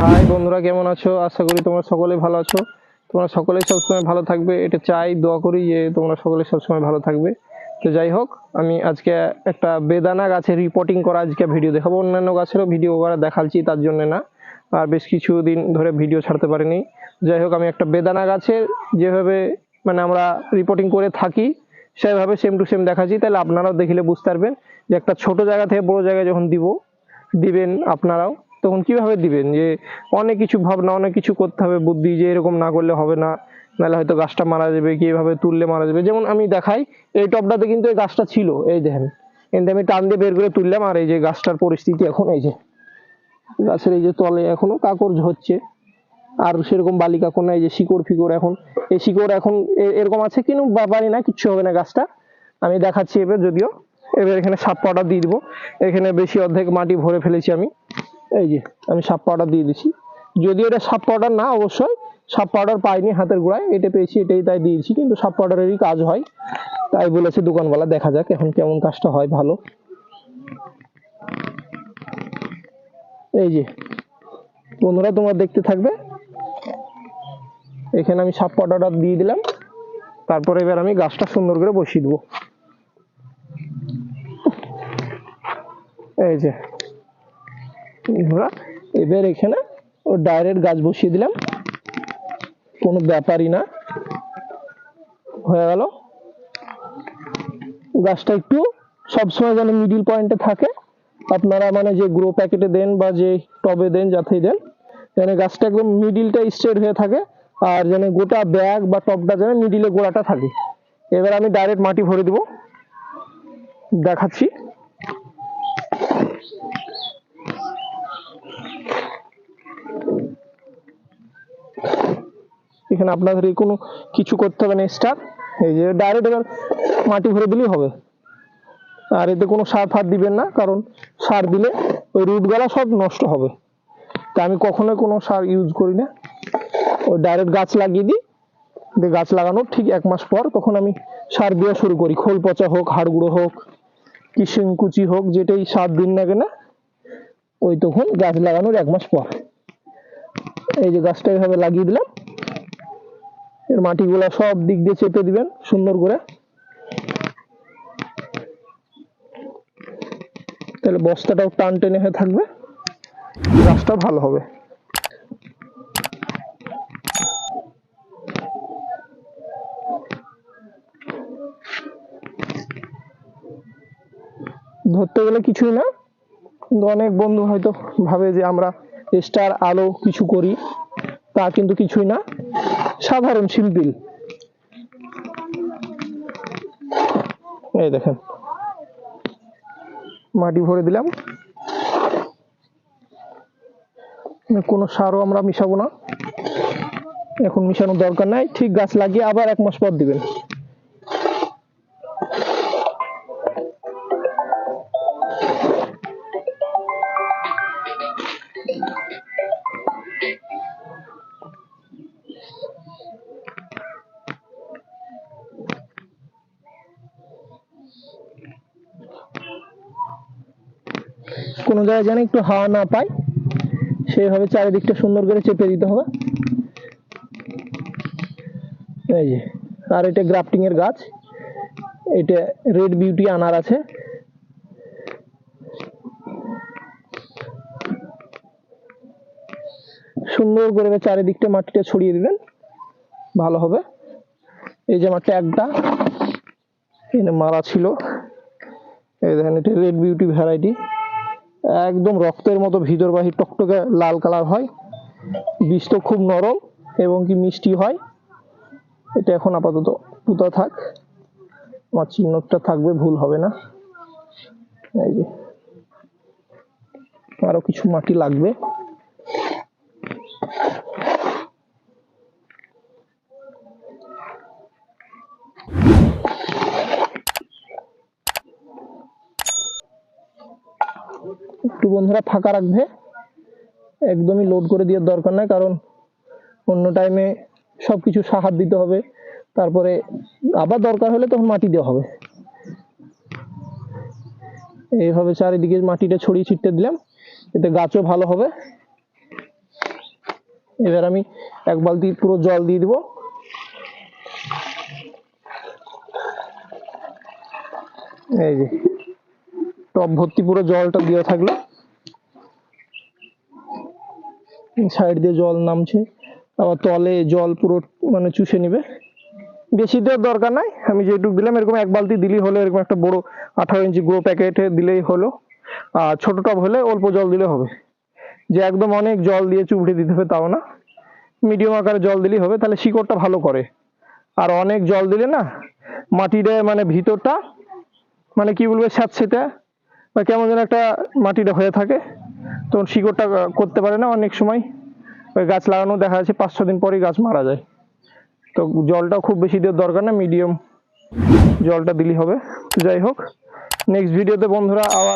High বন্ধুরা, কেমন আছো? আশা করি তোমরা সকলে ভালো আছো। তোমরা সকলেই সবসময় ভালো থাকবে। এটা চাই, দোয়া করি যে তোমরা সকলে সবসময় ভালো থাকবে। তো যাই হোক, আমি আজকে একটা বেদানা গাছের রিপোর্টিং করা আজকে ভিডিও দেখাবো। অন্যান্য গাছেরও ভিডিও করা দেখাচ্ছি, তার জন্য না। আর বেশ কিছু দিন ধরে ভিডিও ছাড়তে পারিনি। যাই হোক, আমি একটা বেদানা গাছের যেভাবে মানে আমরা রিপোর্টিং করে থাকি, সেভাবে সেম টু সেম দেখাচ্ছি। তাহলে আপনারাও দেখিলে বুঝতে পারবেন যে একটা ছোট জায়গা থেকে বড় জায়গায় যখন দিব, দিবেন আপনারাও। তখন কীভাবে দিবেন? যে অনেক কিছু ভাবনা, অনেক কিছু করতে হবে, বুদ্ধি যে এরকম না করলে হবে না। নাহলে হয়তো গাছটা মারা যাবে, কি এভাবে তুললে মারা যাবে। যেমন আমি দেখাই, এই টপটাতে কিন্তু এই গাছটা ছিল, এই দেখেন। কিন্তু আমি টান দিয়ে বের করে তুললাম, আর এই যে গাছটার পরিস্থিতি এখন, এই যে গাছের এই যে তলে এখনও কাকর হচ্ছে। আর সেরকম বালি কাকর না, এই যে শিকড় ফিকড় এখন। এই শিকড় এখন এরকম আছে কিন্তু ব্যাপারই না, কিচ্ছু হবে না গাছটা। আমি দেখাচ্ছি এবার, যদিও। এবার এখানে সাপ পাউডার দিয়ে দিব। এখানে বেশি অর্ধেক মাটি ভরে ফেলেছি আমি। এই যে, আমি সাপ পাউডার দিয়ে দিছি। যদি এটা সাপ পাউডার না, অবশ্যই সাপ পাউডার পাইনি হাতের গোড়ায়, এটা পেয়েছি, এটাই তাই দিয়েছি কিন্তু সাপ পাউডারেরই কাজ হয়। তাই বলেছে দোকানওয়ালা, দেখা যাক এখন কেমন কাজটা হয় ভালো। এই যে, বন্ধুরা, তোমরা দেখতে থাকবে। এখানে আমি সাপ পাউডারটা দিয়ে দিলাম। তারপরে এবার আমি গাছটা সুন্দর করে বসিয়ে দেবো। এই যে বন্ধুরা এবার এখানে ও ডাইরেক্ট গাছ বসিয়ে দিলাম। কোনো ব্যাপারই না। হয়ে গেল। গাছটা একটু সবসময় যেন মিডিল পয়েন্টে থাকে। আপনারা মানে যে গ্রো প্যাকেটে দেন বা যে টবে দেন, যাতেই দেন, যেন গাছটা একদম মিডিলটা স্ট্রেট হয়ে থাকে আর যেন গোটা ব্যাগ বা টবটা যেন মিডিলে গোড়াটা থাকে। এবার আমি ডাইরেক্ট মাটি ভরে দিব। দেখাচ্ছি। এখানে আপনাদের কোনো কিছু করতে হবে না এক্সট্রা এই যে ডাইরেক্ট এবার মাটি ভরে দিলেই হবে। আর এতে কোনো সার ফার দিবেন না, কারণ সার দিলে ওই রুটগুলা সব নষ্ট হবে। তা আমি কখনোই কোনো সার ইউজ করি না। ওই ডাইরেক্ট গাছ লাগিয়ে দিই। দিয়ে গাছ লাগানোর ঠিক এক মাস পর তখন আমি সার দেওয়া শুরু করি। খোল পচা হোক, হাড় গুঁড়ো হোক কিসিং কুচি হোক, যেটাই সার দিন না কেনা, ওই তখন গাছ লাগানোর এক মাস পর। এই যে গাছটা এভাবে লাগিয়ে দিলাম। এর মাটিগুলা সব দিক দিয়ে চেপে দিবেন, সুন্দর করে। তাহলে বস্তাটাও টান টেনে হয়ে থাকবে। গাছটা ভালো হবে। ধরতে গেলে কিছুই না। কিন্তু অনেক বন্ধু হয়তো ভাবে যে আমরা স্টার আলো কিছু করি। তা কিন্তু কিছুই না। সাধারণ সিম্পল এই দেখেন। মাটি ভরে দিলাম। কোনো সারও আমরা মিশাবো না। এখন মিশানোর দরকার নাই। ঠিক গাছ লাগিয়ে আবার এক মাস পর দিবেন। কোনো জায়গায় যেন একটু হাওয়া না পায়, সেইভাবে চারিদিকটা সুন্দর করে চেপে দিতে হবে। এই যে, আর এটা গ্রাফটিং এর গাছ, এটা রেড বিউটি আনার আছে। সুন্দর করে চারিদিকটা মাটিটা ছড়িয়ে দিবেন, ভালো হবে। এই যে মাঠটা একটা এখানে মারা ছিল। এই দেখেন, এটা রেড বিউটি ভ্যারাইটি একদম রক্তের মতো ভিতর বাহির টকটকে লাল কালার হয়। বীজ তো খুব নরম এবং কি মিষ্টি হয়। এটা এখন আপাতত পুতা থাক। আমার চিহ্নটা থাকবে, ভুল হবে না। এই যে। আরও কিছু মাটি লাগবে। একটু বন্ধুরা ফাঁকা রাখবে। একদমই লোড করে দেওয়ার দরকার নাই, কারণ অন্য টাইমে সবকিছু সাহার দিতে হবে। তারপরে আবার দরকার হলে তখন মাটি দেওয়া হবে। এইভাবে চারিদিকে মাটিটা ছড়িয়ে ছিটতে দিলাম, এতে গাছও ভালো হবে। এবার আমি এক বালতি পুরো জল দিয়ে দিব। এই যে। টপ ভর্তি, পুরো জলটা দেওয়া থাকল। সাইড দিয়ে জল নামছে। আবার তলে জল পুরো মানে চুষে নিবে। বেশি দেওয়ার দরকার নাই। আমি যেটুকু দিলাম, এরকম এক বালতি দিলেই হলো, এরকম একটা বড় আঠারো ইঞ্চি গ্রো প্যাকেটে দিলেই হলো। আর ছোট টব হলে অল্প জল দিলে হবে। যে একদম অনেক জল দিয়ে চুবড়ে দিতে হবে তাও না। মিডিয়াম আকারে জল দিলেই হবে, তাহলে শিকড়টা ভালো করে। আর অনেক জল দিলে না মাটিটা মানে ভিতরটা মানে কি বলব, স্যাঁতসেঁতে বা কেমন যেন একটা মাটিটা হয়ে থাকে। তখন শিকড়টা করতে পারে না অনেক সময়। ওই গাছ লাগানো দেখা যাচ্ছে পাঁচ দিন পরেই গাছ মারা যায়। তো জলটা খুব বেশি দেওয়ার দরকার না মিডিয়াম জলটা দিলেই হবে। যাই হোক নেক্সট ভিডিওতে বন্ধুরা আবার